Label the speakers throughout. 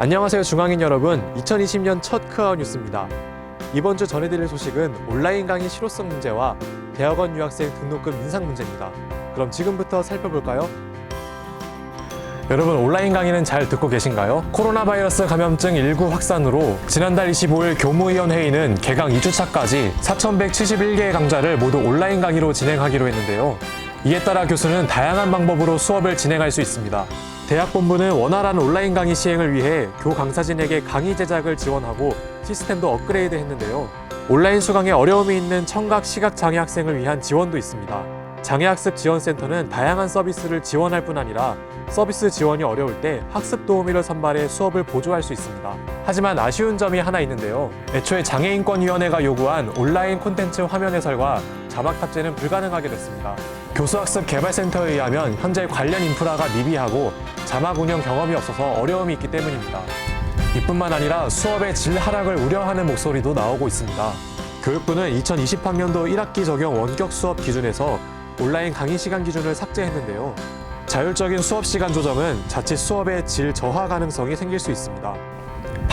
Speaker 1: 안녕하세요 중앙인 여러분 2020년 첫 크아웃 뉴스입니다 이번 주 전해드릴 소식은 온라인 강의 실효성 문제와 대학원 유학생 등록금 인상 문제입니다 그럼 지금부터 살펴볼까요? 여러분 온라인 강의는 잘 듣고 계신가요? 코로나 바이러스 감염증 19 확산으로 지난달 25일 교무위원 회의는 개강 2주차까지 4,171개의 강좌를 모두 온라인 강의로 진행하기로 했는데요. 이에 따라 교수는 다양한 방법으로 수업을 진행할 수 있습니다. 대학 본부는 원활한 온라인 강의 시행을 위해 교 강사진에게 강의 제작을 지원하고 시스템도 업그레이드 했는데요. 온라인 수강에 어려움이 있는 청각 시각 장애 학생을 위한 지원도 있습니다. 장애학습 지원센터는 다양한 서비스를 지원할 뿐 아니라 서비스 지원이 어려울 때 학습 도우미를 선발해 수업을 보조할 수 있습니다. 하지만 아쉬운 점이 하나 있는데요. 애초에 장애인권위원회가 요구한 온라인 콘텐츠 화면 해설과 자막 탑재는 불가능하게 됐습니다. 교수학습 개발센터에 의하면 현재 관련 인프라가 미비하고 자막 운영 경험이 없어서 어려움이 있기 때문입니다. 이뿐만 아니라 수업의 질 하락을 우려하는 목소리도 나오고 있습니다. 교육부는 2020학년도 1학기 적용 원격 수업 기준에서 온라인 강의 시간 기준을 삭제했는데요. 자율적인 수업 시간 조정은 자칫 수업의 질 저하 가능성이 생길 수 있습니다.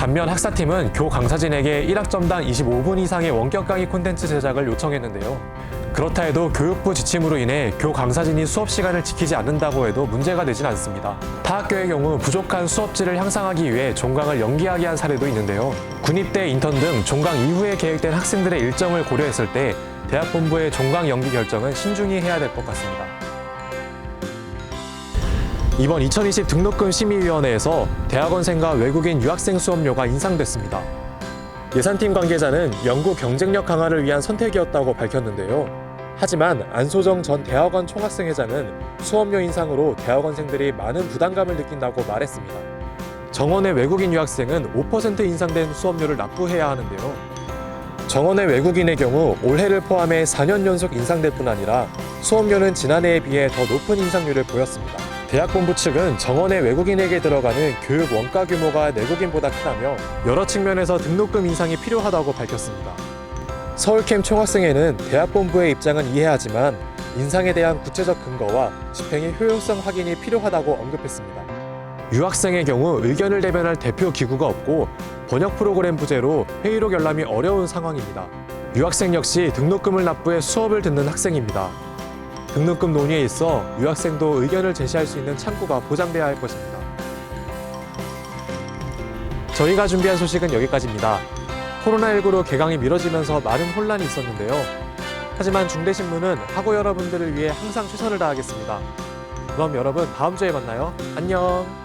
Speaker 1: 반면 학사팀은 교 강사진에게 1학점당 25분 이상의 원격 강의 콘텐츠 제작을 요청했는데요. 그렇다 해도 교육부 지침으로 인해 교 강사진이 수업 시간을 지키지 않는다고 해도 문제가 되진 않습니다. 타 학교의 경우 부족한 수업질을 향상하기 위해 종강을 연기하게 한 사례도 있는데요. 군입대 인턴 등 종강 이후에 계획된 학생들의 일정을 고려했을 때 대학 본부의 종강 연기 결정은 신중히 해야 될 것 같습니다. 이번 2020 등록금 심의위원회에서 대학원생과 외국인 유학생 수업료가 인상됐습니다. 예산팀 관계자는 연구 경쟁력 강화를 위한 선택이었다고 밝혔는데요. 하지만 안소정 전 대학원 총학생회장은 수업료 인상으로 대학원생들이 많은 부담감을 느낀다고 말했습니다. 정원의 외국인 유학생은 5% 인상된 수업료를 납부해야 하는데요. 정원의 외국인의 경우 올해를 포함해 4년 연속 인상될 뿐 아니라 수업료는 지난해에 비해 더 높은 인상률을 보였습니다. 대학본부 측은 정원의 외국인에게 들어가는 교육 원가 규모가 내국인보다 크다며 여러 측면에서 등록금 인상이 필요하다고 밝혔습니다. 서울캠 총학생회는 대학본부의 입장은 이해하지만 인상에 대한 구체적 근거와 집행의 효용성 확인이 필요하다고 언급했습니다. 유학생의 경우 의견을 대변할 대표 기구가 없고 번역 프로그램 부재로 회의로 열람이 어려운 상황입니다. 유학생 역시 등록금을 납부해 수업을 듣는 학생입니다. 등록금 논의에 있어 유학생도 의견을 제시할 수 있는 창구가 보장돼야 할 것입니다. 저희가 준비한 소식은 여기까지입니다. 코로나19로 개강이 미뤄지면서 많은 혼란이 있었는데요. 하지만 중대신문은 학우 여러분들을 위해 항상 최선을 다하겠습니다. 그럼 여러분 다음 주에 만나요. 안녕.